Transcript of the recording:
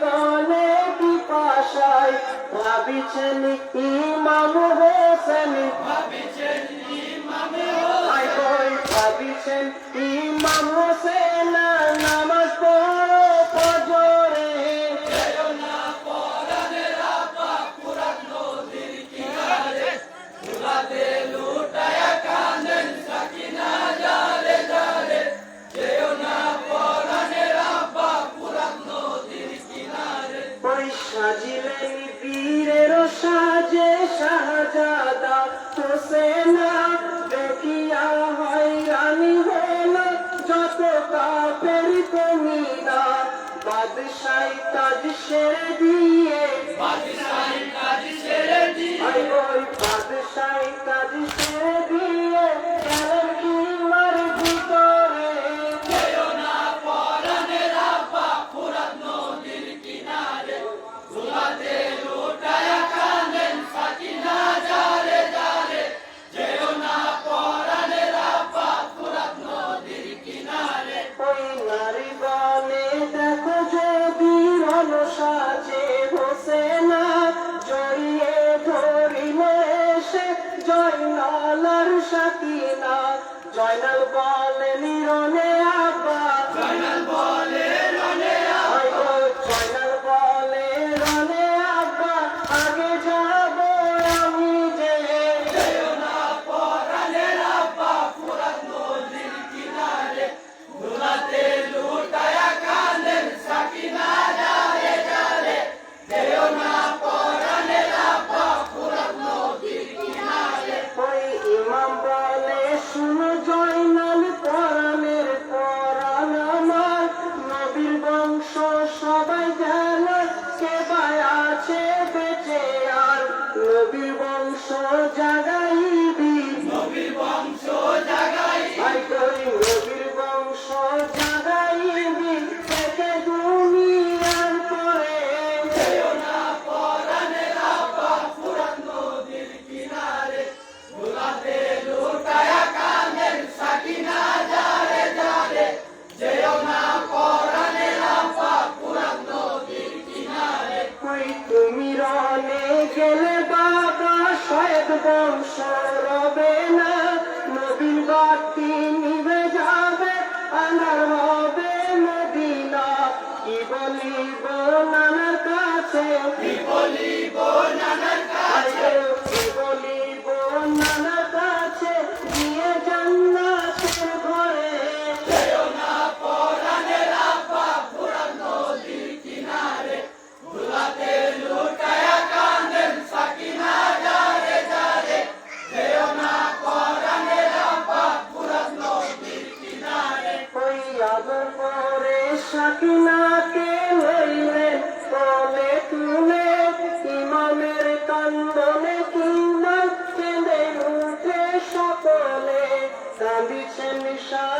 দিদিগণে পিপাসায় ভাবিছেন ইমাম হোসেন। ভাবিছেন ইমাম হোসেন। ওই সাজিলেন বীরের সাজে শাহজাদা হোসেনা দেখিয়া হয়রানি হল যত কাপের কমিনা বাদশাই কাজ সেরে দিয়ে। আই ওই বাদশাই কাজ সাকিনা জয়নাল বলে নিরনে বংশ রবে না নবীন বাতি নিভে আনার হবে মদিনা কি বলিব নানার কাছে বলিব সাকিনাকে লইলেন তলে তুলে ইমামের কান্দনে কিংবা কেঁদে উঠে সকলে কাঁদিছেন সাহার